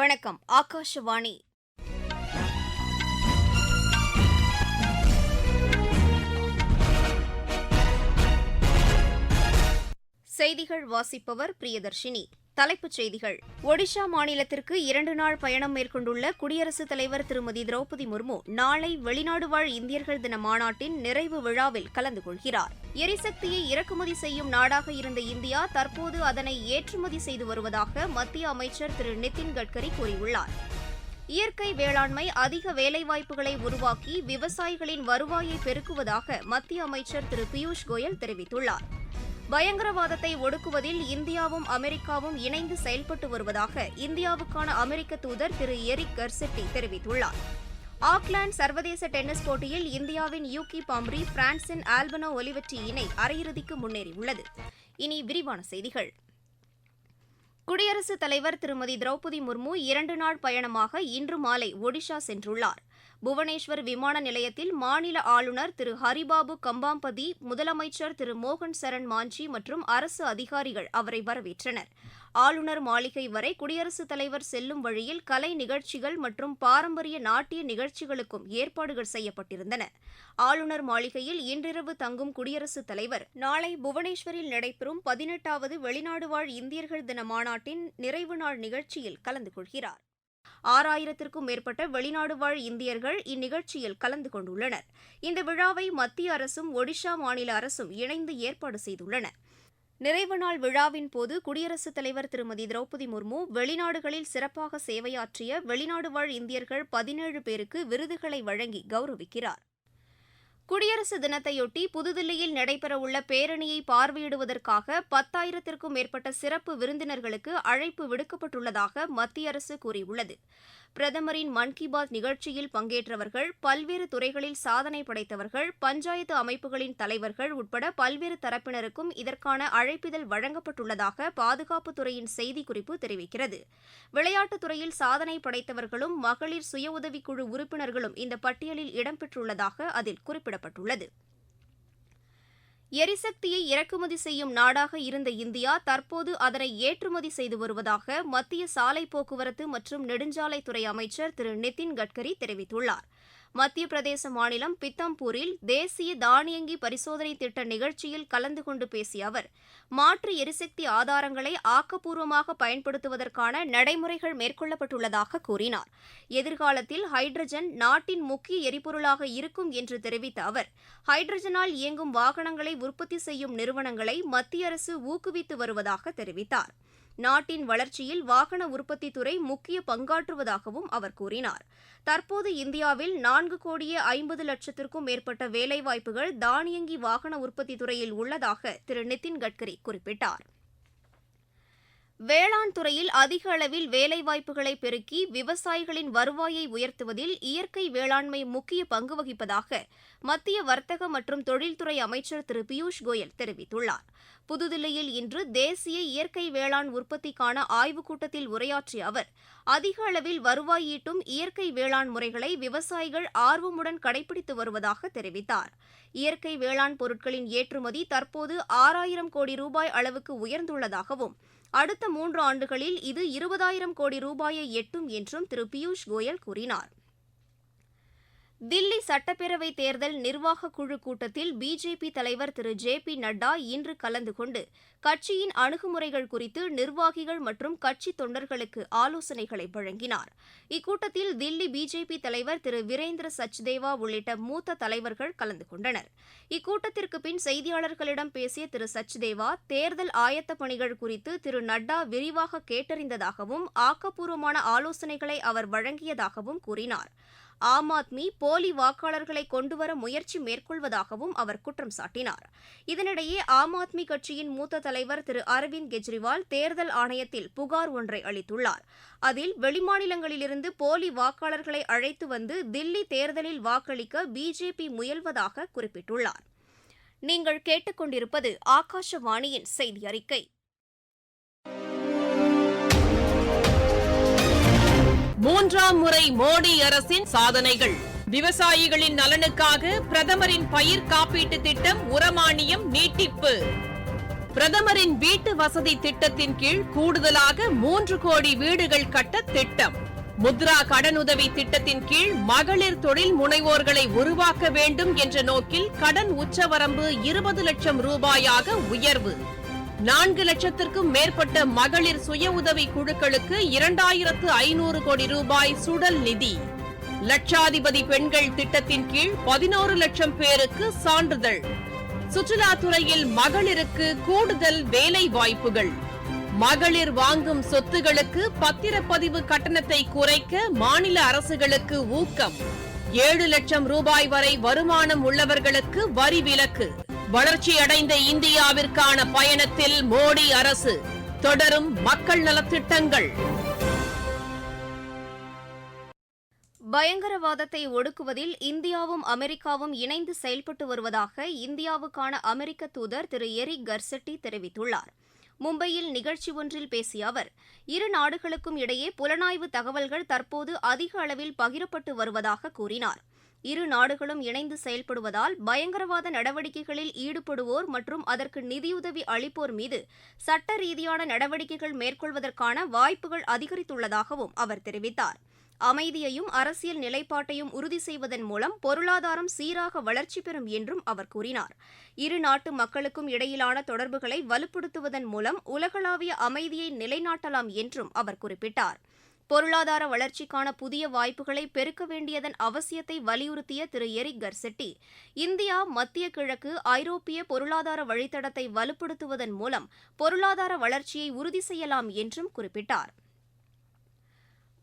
வணக்கம் ஆகாஷவாணி. செய்திகள் வாசிப்பவர் பிரியதர்ஷினி. தலைப்புச் செய்திகள். ஒடிஷா மாநிலத்திற்கு இரண்டு நாள் பயணம் மேற்கொண்டுள்ள குடியரசுத் தலைவர் திருமதி திரௌபதி முர்மு நாளை வெளிநாடு வாழ் இந்தியர்கள் தின மாநாட்டின் நிறைவு விழாவில் கலந்து கொள்கிறார். எரிசக்தியை இறக்குமதி செய்யும் நாடாக இருந்த இந்தியா தற்போது அதனை ஏற்றுமதி செய்து வருவதாக மத்திய அமைச்சர் திரு நிதின் கட்கரி கூறியுள்ளார். இயற்கை வேளாண்மை அதிக வேலைவாய்ப்புகளை உருவாக்கி விவசாயிகளின் வருவாயை பெருக்குவதாக மத்திய அமைச்சர் திரு பியூஷ் கோயல் தெரிவித்துள்ளார். பயங்கரவாதத்தை ஒடுக்குவதில் இந்தியாவும் அமெரிக்காவும் இணைந்து செயல்பட்டு வருவதாக இந்தியாவுக்கான அமெரிக்க தூதர் திரு எரிக் கர்செட்டி தெரிவித்துள்ளார். ஆக்லாந்து சர்வதேச டென்னிஸ் போட்டியில் இந்தியாவின் யூகி பாம்ரி பிரான்சின் ஆல்பனோ ஒலிவெற்றி இணை அரையிறுதிக்கு முன்னேறியுள்ளது. இனி விரிவான செய்திகள். குடியரசுத் தலைவர் திருமதி திரௌபதி முர்மு இரண்டு நாள் பயணமாக இன்று மாலை ஒடிஷா சென்றுள்ளார். புவனேஸ்வர் விமான நிலையத்தில் மாநில ஆளுநர் திரு ஹரிபாபு கம்பாம்பதி முதலமைச்சர் திரு மோகன் சரண் மாஞ்சி மற்றும் அரசு அதிகாரிகள் அவரை வரவேற்றனர். ஆளுநர் மாளிகை வரை குடியரசுத் தலைவர் செல்லும் வழியில் கலை நிகழ்ச்சிகள் மற்றும் பாரம்பரிய நாட்டிய நிகழ்ச்சிகளுக்கும் ஏற்பாடுகள் செய்யப்பட்டிருந்தன. ஆளுநர் மாளிகையில் இன்றிரவு தங்கும் குடியரசுத் தலைவர் நாளை புவனேஸ்வரில் நடைபெறும் பதினெட்டாவது வெளிநாடு வாழ் இந்தியர்கள் தின மாநாட்டின் நிறைவு நாள் நிகழ்ச்சியில் கலந்து கொள்கிறார். ஆறாயிரத்திற்கும் மேற்பட்ட வெளிநாடு வாழ் இந்தியர்கள் இந்நிகழ்ச்சியில் கலந்து கொண்டுள்ளனர். இந்த விழாவை மத்திய அரசும் ஒடிஷா மாநில அரசும் இணைந்து ஏற்பாடு செய்துள்ளன. நிறைவு நாள் விழாவின் போது குடியரசுத் தலைவர் திருமதி திரௌபதி முர்மு வெளிநாடுகளில் சிறப்பாக சேவையாற்றிய வெளிநாடு வாழ் இந்தியர்கள் பதினேழு பேருக்கு விருதுகளை வழங்கி கௌரவிக்கிறார். குடியரசு தினத்தையொட்டி புதுதில்லியில் நடைபெறவுள்ள பேரணியை பார்வையிடுவதற்காக பத்தாயிரத்திற்கும் மேற்பட்ட சிறப்பு விருந்தினர்களுக்கு அழைப்பு விடுக்கப்பட்டுள்ளதாக மத்திய அரசு கூறியுள்ளது. பிரதமரின் மன் கி பாத் நிகழ்ச்சியில் பங்கேற்றவர்கள் பல்வேறு துறைகளில் சாதனை படைத்தவர்கள் பஞ்சாயத்து அமைப்புகளின் தலைவர்கள் உட்பட பல்வேறு தரப்பினருக்கும் இதற்கான அழைப்பிதழ் வழங்கப்பட்டுள்ளதாக பாதுகாப்புத்துறையின் செய்திக்குறிப்பு தெரிவிக்கிறது. விளையாட்டுத் துறையில் சாதனை படைத்தவர்களும் மகளிர் சுய உதவிக்குழு உறுப்பினர்களும் இந்த பட்டியலில் இடம்பெற்றுள்ளதாக அதில் குறிப்பிடப்பட்டுள்ளது. எரிசக்தியை இறக்குமதி செய்யும் நாடாக இருந்த இந்தியா தற்போது அதனை ஏற்றுமதி செய்து வருவதாக மத்திய சாலை போக்குவரத்து மற்றும் நெடுஞ்சாலைத்துறை அமைச்சர் திரு நிதின் கட்கரி தெரிவித்துள்ளார். மத்திய பிரதேச மாநிலம் பித்தம்பூரில் தேசிய தானியங்கி பரிசோதனை திட்ட நிகழ்ச்சியில் கலந்து கொண்டு பேசிய அவர் மாற்று எரிசக்தி ஆதாரங்களை ஆக்கப்பூர்வமாக பயன்படுத்துவதற்கான நடைமுறைகள் மேற்கொள்ளப்பட்டுள்ளதாக கூறினார். எதிர்காலத்தில் ஹைட்ரஜன் நாட்டின் முக்கிய எரிபொருளாக இருக்கும் என்று தெரிவித்த அவர் ஹைட்ரஜனால் இயங்கும் வாகனங்களை உற்பத்தி செய்யும் நிறுவனங்களை மத்திய அரசு ஊக்குவித்து வருவதாக தெரிவித்தார். நாட்டின் வளர்ச்சியில் வாகன உற்பத்தி துறை முக்கிய பங்காற்றுவதாகவும் அவர் கூறினார். தற்போது இந்தியாவில் நான்கு கோடியே ஐம்பது லட்சத்திற்கும் மேற்பட்ட வேலைவாய்ப்புகள் தானியங்கி வாகன உற்பத்தி துறையில் உள்ளதாக திரு. நிதின் கட்கரி குறிப்பிட்டார். வேளாண் துறையில் அதிக அளவில் வேலைவாய்ப்புகளை பெருக்கி விவசாயிகளின் வருவாயை உயர்த்துவதில் இயற்கை வேளாண்மை முக்கிய பங்கு வகிப்பதாக மத்திய வர்த்தக மற்றும் தொழில்துறை அமைச்சர் திரு. பியூஷ் கோயல் தெரிவித்துள்ளார். புதுதில்லியில் இன்று தேசிய இயற்கை வேளாண் உற்பத்திக்கான ஆய்வுக் கூட்டத்தில் உரையாற்றிய அவர் அதிக அளவில் வருவாய் ஈட்டும் இயற்கை வேளாண் முறைகளை விவசாயிகள் ஆர்வமுடன் கடைபிடித்து வருவதாக தெரிவித்தார். இயற்கை வேளாண் பொருட்களின் ஏற்றுமதி தற்போது ஆறாயிரம் கோடி ரூபாய் அளவுக்கு உயர்ந்துள்ளதாகவும் அடுத்த மூன்று ஆண்டுகளில் இது இருபதாயிரம் கோடி ரூபாயை எட்டும் என்றும் திரு பியூஷ் கோயல் கூறினார். தில்லி சட்டப்பேரவைத் தேர்தல் நிர்வாகக் குழு கூட்டத்தில் பிஜேபி தலைவர் திரு. ஜே. பி. நட்டா இன்று கலந்து கொண்டு கட்சியின் அணுகுமுறைகள் குறித்து நிர்வாகிகள் மற்றும் கட்சி தொண்டர்களுக்கு ஆலோசனைகளை வழங்கினார். இக்கூட்டத்தில் தில்லி பிஜேபி தலைவர் திரு. வீரேந்திர சச்தேவா உள்ளிட்ட மூத்த தலைவர்கள் கலந்து கொண்டனர். இக்கூட்டத்திற்கு பின் செய்தியாளர்களிடம் பேசிய திரு. சச்தேவா தேர்தல் ஆயத்த பணிகள் குறித்து திரு. நட்டா விரிவாக கேட்டறிந்ததாகவும் ஆக்கப்பூர்வமான ஆலோசனைகளை அவர் வழங்கியதாகவும் கூறினார். ஆம் ஆத்மி போலி வாக்காளர்களை கொண்டுவர முயற்சி மேற்கொள்வதாகவும் அவர் குற்றம் சாட்டினார். இதனிடையே ஆம் ஆத்மி கட்சியின் மூத்த தலைவர் திரு அரவிந்த் கெஜ்ரிவால் தேர்தல் ஆணையத்தில் புகார் ஒன்றை அளித்துள்ளார். அதில் வெளிமாநிலங்களிலிருந்து போலி வாக்காளர்களை அழைத்து வந்து தில்லி தேர்தலில் வாக்களிக்க பிஜேபி முயல்வதாக குறிப்பிட்டுள்ளார். நீங்கள் கேட்டுக்கொண்டிருப்பது ஆகாஷவாணியின் செய்தி அறிக்கை மூன்றாம் முறை மோடி அரசின் சாதனைகள். விவசாயிகளின் நலனுக்காக பிரதமரின் பயிர் காப்பீட்டு திட்டம் உரமானியம் நீட்டிப்பு. பிரதமரின் வீட்டு வசதி திட்டத்தின் கீழ் கூடுதலாக மூன்று கோடி வீடுகள் கட்ட திட்டம். முத்ரா கடனுதவி திட்டத்தின் கீழ் மகளிர் தொழில் முனைவோர்களை உருவாக்க வேண்டும் என்ற நோக்கில் கடன் உச்சவரம்பு இருபது லட்சம் ரூபாயாக உயர்வு. நான்கு லட்சத்திற்கும் மேற்பட்ட மகளிர் சுய உதவி குழுக்களுக்கு இரண்டாயிரத்து ஐநூறு கோடி ரூபாய் சுடல் நிதி. லட்சாதிபதி பெண்கள் திட்டத்தின் கீழ் பதினோரு லட்சம் பேருக்கு சான்றிதழ். சுற்றுலாத்துறையில் மகளிருக்கு கூடுதல் வேலை வாய்ப்புகள். மகளிர் வாங்கும் சொத்துகளுக்கு பத்திரப்பதிவு கட்டணத்தை குறைக்க மாநில அரசுகளுக்கு ஊக்கம். ஏழு லட்சம் ரூபாய் வரை வருமானம் உள்ளவர்களுக்கு வரி விலக்கு. வளர்ச்சியடைந்த இந்தியாவிற்கான பயணத்தில் மோடி அரசு தொடரும் மக்கள் நலத்திட்டங்கள். பயங்கரவாதத்தை ஒடுக்குவதில் இந்தியாவும் அமெரிக்காவும் இணைந்து செயல்பட்டு வருவதாக இந்தியாவுக்கான அமெரிக்க தூதர் திரு எரிக் கர்செட்டி தெரிவித்துள்ளார். மும்பையில் நிகழ்ச்சி ஒன்றில் பேசிய அவர் இரு நாடுகளுக்கும் இடையே புலனாய்வு தகவல்கள் தற்போது அதிக அளவில் பகிரப்பட்டு வருவதாக கூறினார். இரு நாடுகளும் இணைந்து செயல்படுவதால் பயங்கரவாத நடவடிக்கைகளில் ஈடுபடுவோர் மற்றும் அதற்கு நிதியுதவி அளிப்போர் மீது சட்ட ரீதியான நடவடிக்கைகள் மேற்கொள்வதற்கான வாய்ப்புகள் அதிகரித்துள்ளதாகவும் அவர் தெரிவித்தார். அமைதியையும் அரசியல் நிலைப்பாட்டையும் உறுதி செய்வதன் மூலம் பொருளாதாரம் சீராக வளர்ச்சி பெறும் என்றும் அவர் கூறினார். இரு நாட்டு மக்களுக்கும் இடையிலான தொடர்புகளை வலுப்படுத்துவதன் மூலம் உலகளாவிய அமைதியை நிலைநாட்டலாம் என்றும் அவர் குறிப்பிட்டார். பொருளாதார வளர்ச்சிக்கான புதிய வாய்ப்புகளை பெருக்க வேண்டியதன் அவசியத்தை வலியுறுத்திய திரு. எரிக் கர்செட்டி இந்தியா மத்திய கிழக்கு ஐரோப்பிய பொருளாதார வழித்தடத்தை வலுப்படுத்துவதன் மூலம் பொருளாதார வளர்ச்சியை உறுதி செய்யலாம் என்றும் குறிப்பிட்டார்.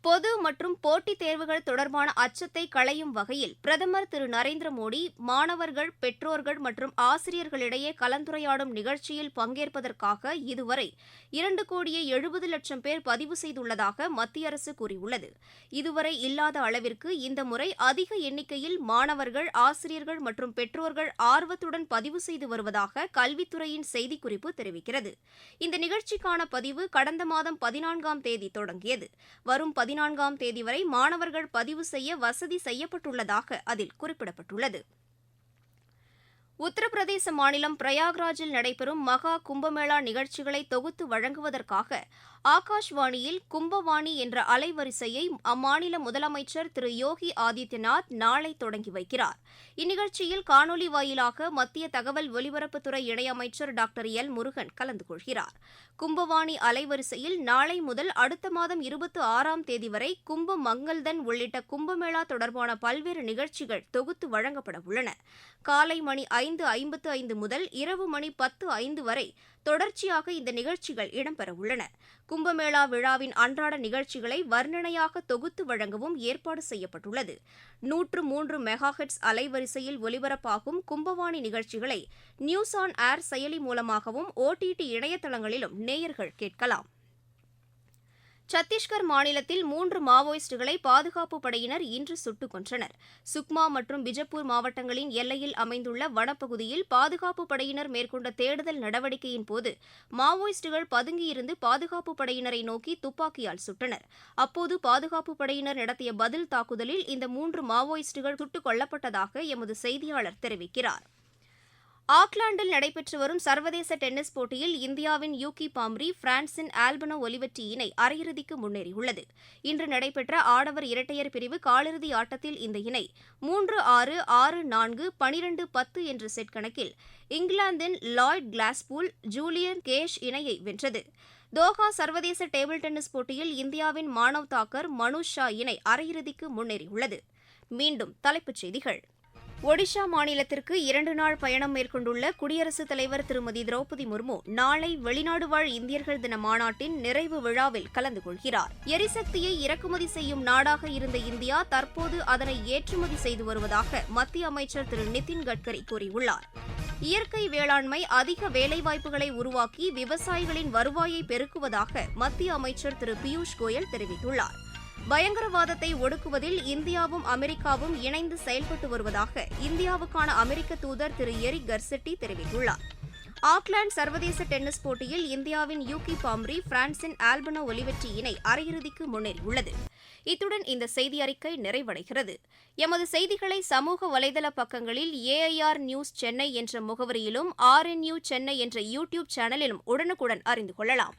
பொது மற்றும் போட்டித் தேர்வுகள் தொடர்பான அச்சத்தை களையும் வகையில் பிரதமர் திரு நரேந்திர மோடி மாணவர்கள் பெற்றோர்கள் மற்றும் ஆசிரியர்களிடையே கலந்துரையாடும் நிகழ்ச்சியில் பங்கேற்பதற்காக இதுவரை இரண்டு கோடியே எழுபது லட்சம் பேர் பதிவு செய்துள்ளதாக மத்திய அரசு கூறியுள்ளது. இதுவரை இல்லாத அளவிற்கு இந்த முறை அதிக எண்ணிக்கையில் மாணவர்கள் ஆசிரியர்கள் மற்றும் பெற்றோர்கள் ஆர்வத்துடன் பதிவு செய்து வருவதாக கல்வித்துறையின் செய்திக்குறிப்பு தெரிவிக்கிறது. இந்த நிகழ்ச்சிக்கான பதிவு கடந்த மாதம் பதினான்காம் தேதி தொடங்கியது. வரும் பதினான்காம் தேதி வரை மாணவர்கள் பதிவு செய்ய வசதி செய்யப்பட்டுள்ளதாக அதில் குறிப்பிடப்பட்டுள்ளது. உத்தரப்பிரதேச மாநிலம் பிரயாக்ராஜில் நடைபெறும் மகா கும்பமேளா நிகழ்ச்சிகளை தொகுத்து வழங்குவதற்காக ஆகாஷ்வாணியில் கும்பவாணி என்ற அலைவரிசையை அம்மாநில முதலமைச்சர் திரு யோகி ஆதித்யநாத் நாளை தொடங்கி வைக்கிறார். இந்நிகழ்ச்சியில் காணொலி வாயிலாக மத்திய தகவல் ஒலிபரப்புத்துறை இணையமைச்சர் டாக்டர் எல் முருகன் கலந்து கொள்கிறார். கும்பவாணி அலைவரிசையில் நாளை முதல் அடுத்த மாதம் இருபத்தி ஆறாம் தேதி வரை கும்ப மங்கள்தன் உள்ளிட்ட கும்பமேளா தொடர்பான பல்வேறு நிகழ்ச்சிகள் தொகுத்து வழங்கப்பட உள்ளன. காலை மணி ஐந்து ஐம்பத்து ஐந்து முதல் இரவு மணி பத்து ஐந்து வரை தொடர்ச்சியாக இந்த நிகழ்ச்சிகள் இடம்பெறவுள்ளன கும்பமேளா விழாவின் அன்றாட நிகழ்ச்சிகளை வர்ணனையாக தொகுத்து வழங்கவும் ஏற்பாடு செய்யப்பட்டுள்ளது. நூற்று மூன்று மெகாஹெட்ஸ் அலைவரிசையில் ஒலிபரப்பாகும் கும்பவாணி நிகழ்ச்சிகளை நியூஸ் ஆன் ஏர் செயலி மூலமாகவும் ஓடிடி இணையதளங்களிலும் நேயர்கள் கேட்கலாம். சத்தீஸ்கர் மாநிலத்தில் மூன்று மாவோயிஸ்டுகளை பாதுகாப்பு படையினர் இன்று சுட்டுக் கொன்றனர். சுக்மா மற்றும் பிஜப்பூர் மாவட்டங்களின் எல்லையில் அமைந்துள்ள வனப்பகுதியில் பாதுகாப்பு படையினர் மேற்கொண்ட தேடுதல் நடவடிக்கையின் போது மாவோயிஸ்டுகள் பதுங்கியிருந்து பாதுகாப்பு படையினரை நோக்கி துப்பாக்கியால் சுட்டனர். அப்போது பாதுகாப்பு படையினர் நடத்திய பதில் தாக்குதலில் இந்த மூன்று மாவோயிஸ்டுகள் சுட்டுக் கொல்லப்பட்டதாக எமது செய்தியாளர் தெரிவிக்கிறார். ஆக்லாந்தில் நடைபெற்று வரும் சர்வதேச டென்னிஸ் போட்டியில் இந்தியாவின் யூகி பாம்ரி பிரான்சின் ஆல்பனோ ஒலிவெட்டி இணை அரையிறுதிக்கு முன்னேறியுள்ளது. இன்று நடைபெற்ற ஆடவர் இரட்டையர் பிரிவு காலிறுதி ஆட்டத்தில் இந்த இணை மூன்று ஆறு ஆறு நான்கு பனிரெண்டு பத்து என்ற செட் கணக்கில் இங்கிலாந்தின் லாய்ட் கிளாஸ்பூல் ஜூலியன் கேஷ் இணையை வென்றது. தோஹா சர்வதேச டேபிள் டென்னிஸ் போட்டியில் இந்தியாவின் மானவ் தாக்கர் மனுஷ் ஷா இணை அரையிறுதிக்கு முன்னேறியுள்ளது. மீண்டும் தலைப்புச் செய்திகள். ஒடிஷா மாநிலத்திற்கு இரண்டு நாள் பயணம் மேற்கொண்டுள்ள குடியரசுத் தலைவர் திருமதி திரௌபதி முர்மு நாளை வெளிநாடு வாழ் இந்தியர்கள் தின மாநாட்டின் நிறைவு விழாவில் கலந்து கொள்கிறார். எரிசக்தியை இறக்குமதி செய்யும் நாடாக இருந்த இந்தியா தற்போது அதனை ஏற்றுமதி செய்து வருவதாக மத்திய அமைச்சர் திரு நிதின் கட்கரி கூறியுள்ளார். இயற்கை வேளாண்மை அதிக வேலைவாய்ப்புகளை உருவாக்கி விவசாயிகளின் வருவாயை பெருக்குவதாக மத்திய அமைச்சர் திரு பியூஷ் கோயல் தெரிவித்துள்ளார். பயங்கரவாதத்தை ஒடுக்குவதில் இந்தியாவும் அமெரிக்காவும் இணைந்து செயல்பட்டு வருவதாக இந்தியாவுக்கான அமெரிக்க தூதர் திரு எரிக் கர்செட்டி தெரிவித்துள்ளார். ஆக்லாந்து சர்வதேச டென்னிஸ் போட்டியில் இந்தியாவின் யூகி பாம்ரி பிரான்சின் ஆல்பனோ ஒலிவெற்றி இணை அரையிறுதிக்கு முன்னேறியுள்ளது இத்துடன் இந்த செய்தி அறிக்கை நிறைவடைகிறது. எமது செய்திகளை சமூக வலைதள பக்கங்களில் ஏஐஆர் நியூஸ் சென்னை என்ற முகவரியிலும் ஆர்என்யூ சென்னை என்ற யூடியூப் சேனலிலும் உடனுக்குடன் அறிந்து கொள்ளலாம்.